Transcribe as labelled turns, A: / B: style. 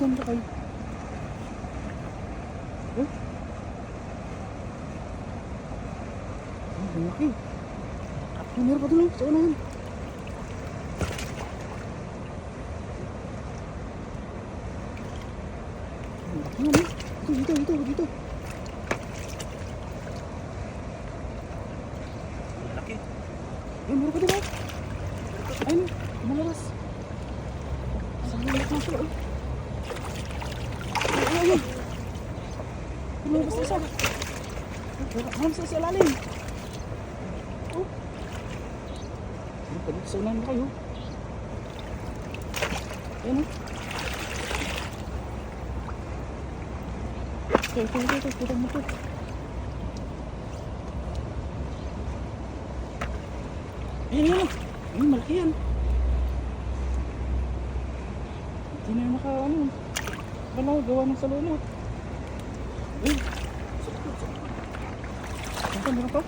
A: dyan ka kayo. Oh. Ang laki. Oh, meron pa doon oh, sa unahan. Ang laki yan eh. Dito, dito, dito, dito.
B: Ang laki.
A: Ayun, meron pa doon oh. Ayun, lumalabas. Saan yung masuk oh. Ayun, ayun, ayun. Lumalabas na isa. Halam sa sa ilalim. Oh. Sa unahan kayo? Ayun oh. Ito, ito, ito, ito, ito, ito. Ayun, ayun, ayun. Ayun, malaki yan. Hindi na naka, ano, wala, gawa ng salunod. Ayun. Saan ka, meron pa?